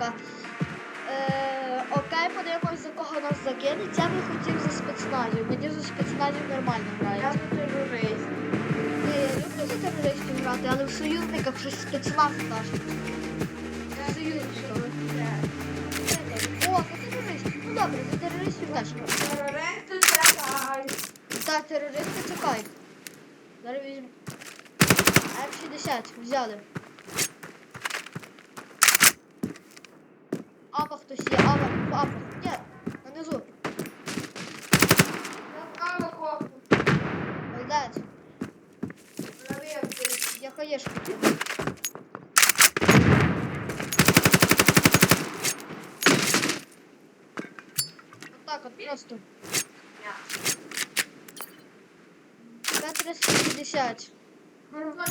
така. Е, Окей, подивимось, за кого нас закинуть. Я би хотів за спецназів. Мені за спецназів нормально грається. Я за терористів. Е, люблю за терористів грати, але в союзниках щось спецназ наш. Союзників. О, за терористів. Ну добре, за терористів теж. Терористи чекай. Так, терористи чекають. Зараз візьмемо. М60 взяли. Апа хтось є, апа, в апах. Ні, нанизу. Я право копу. Молодець. Проверки. Я хаєшку. Отак от просто. П-350. Можна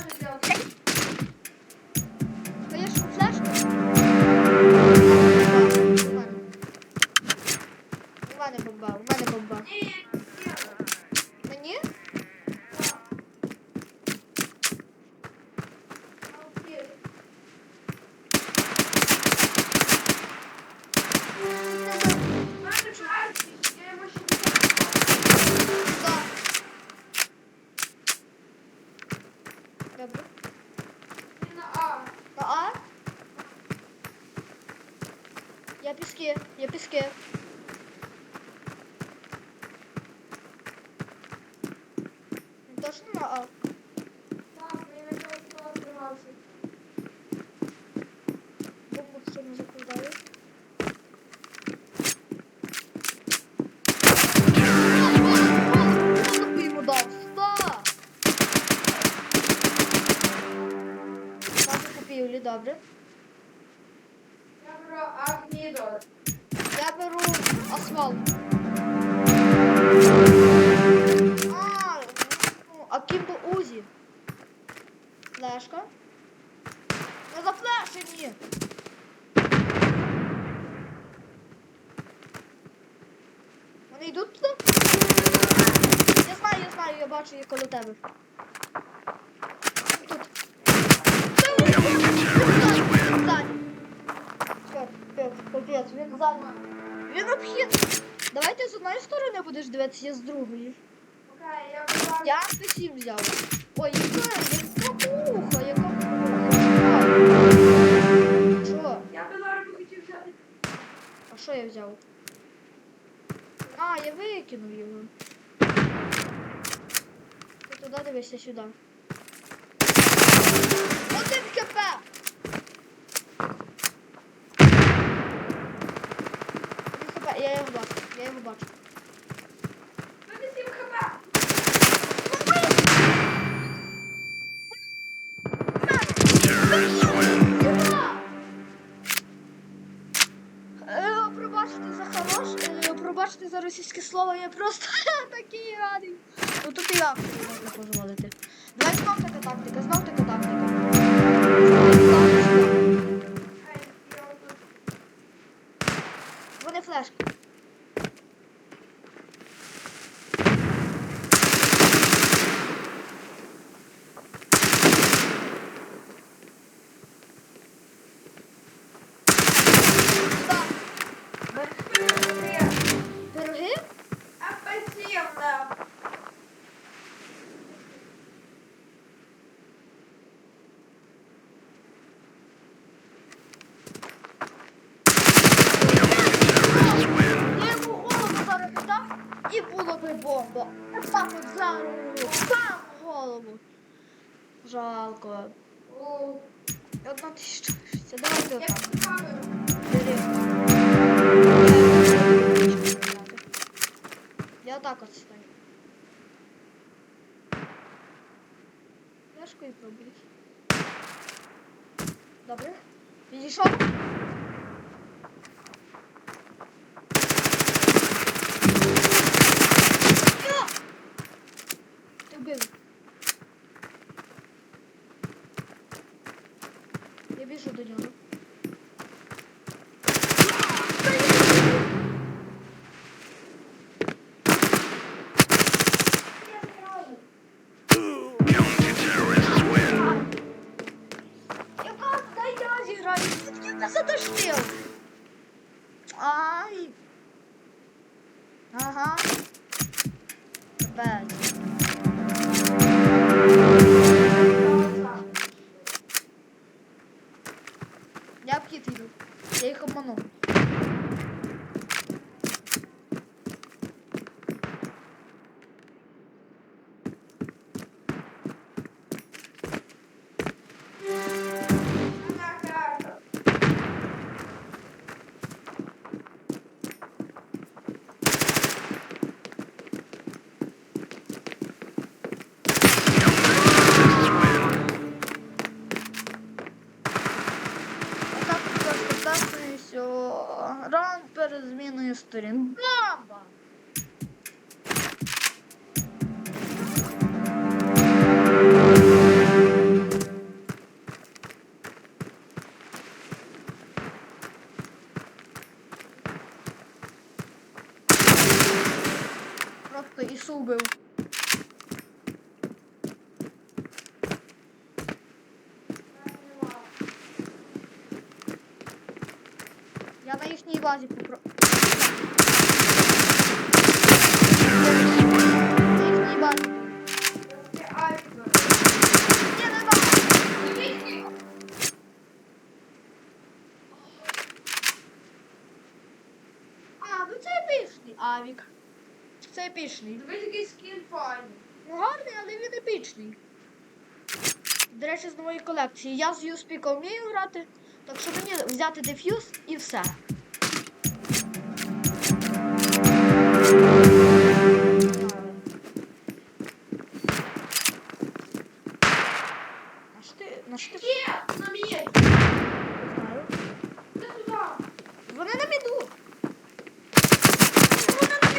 Мені? Окей. Мене чарки. Я йому ще Так. Добре. не на А. На А? Я піски, я піски. Добре. Я беру Агнідор. Я беру асфальт. А, ну, а кімбо Узі. Флешка. Не зафлешені. Вони йдуть туди? Я знаю, я знаю, я бачу їх коло тебе. Капець, він ззаді. Він обхід. Давай ти з одної сторони будеш дивитися, я з другої. Окей, я всім взяв. Ой, яка, яка муха, яка муха. Що? Я би зараз хотів взяти. А що я взяв? А, я викинув його. Ти туди дивишся сюди. Один КП! Один КП, я його бачу, я його бачу. Мене 7. Е, Пробачте за хорош, е, пробачте за російське слово, я просто такий радий. Ну тут і я можна дозволити. Давай знов така тактика, знов така тактика. Вони Жалко. О, Одна тисяча. Це давайте Я отак. під камеру. Бери. Я так от стою. Флешку і пробуй. Добре. Підійшов. Я йду. Я их обманув. Зміною сторін. Бомба! Просто Ісу вбив. Я на їхній базі попро... авік. Це епічний. Дивись, який скін файний. Ну гарний, але він епічний. До речі, з нової колекції. Я з Юспіка вмію грати, так що мені взяти деф'юз і все. На що ти?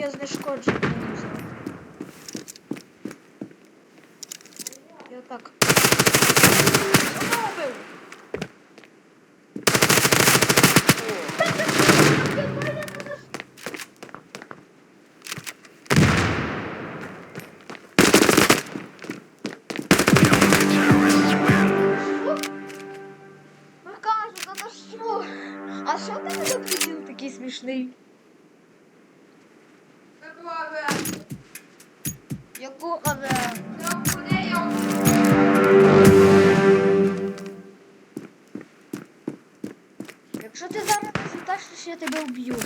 Я знешкоджений не взяв. Я так. Вбив. Ну? А що ти мене такий смішний? Такое. Яку але? Ну, куди я? Якщо ти зараз не злітаєш, то я тебе вб'ю.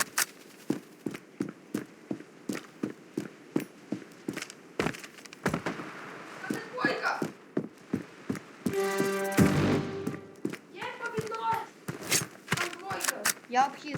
Я обхід.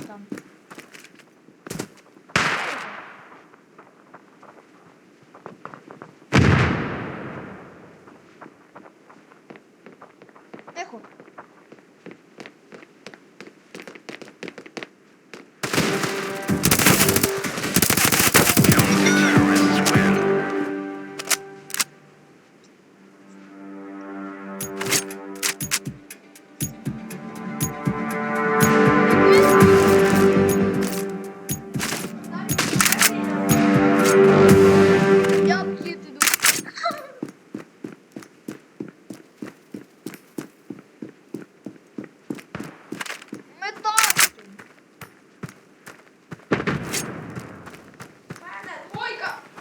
last.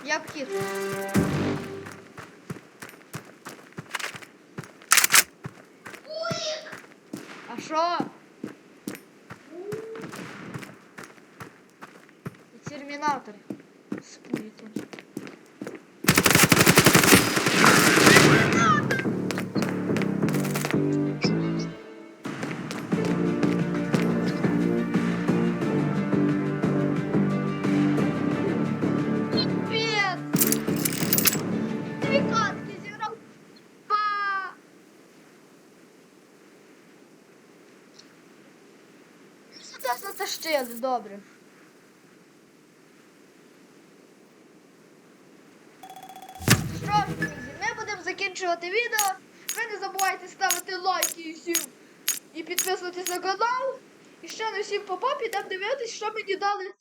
Я вхід. А що? Термінатор. Добре. Що ж, друзі, ми будемо закінчувати відео. Ви не забувайте ставити лайки і всім і підписуватись на канал. І ще на всім попа підемо дивитись, що мені дали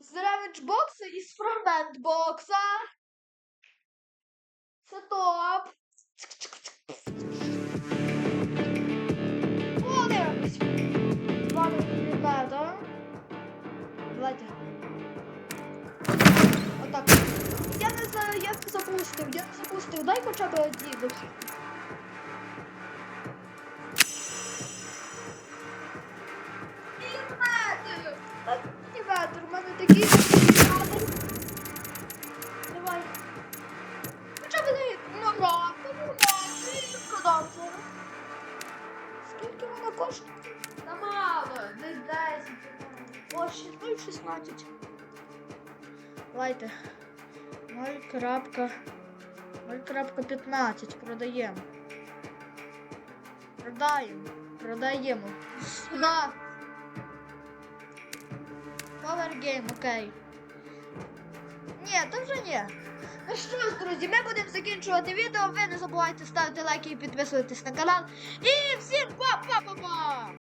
з ревенч бокса і з фрагмент бокса. Це топ. Давайте. Отак. Я не знаю, як запустив. Я запустив. Дай хоча б одні. Давайте. 0,15 продаємо. Продаємо. Продаємо. На. Power Game, окей. Ні, то вже ні. Ну що ж, друзі, ми будемо закінчувати відео. Ви не забувайте ставити лайки і підписуватись на канал. І всім па-па-па-па!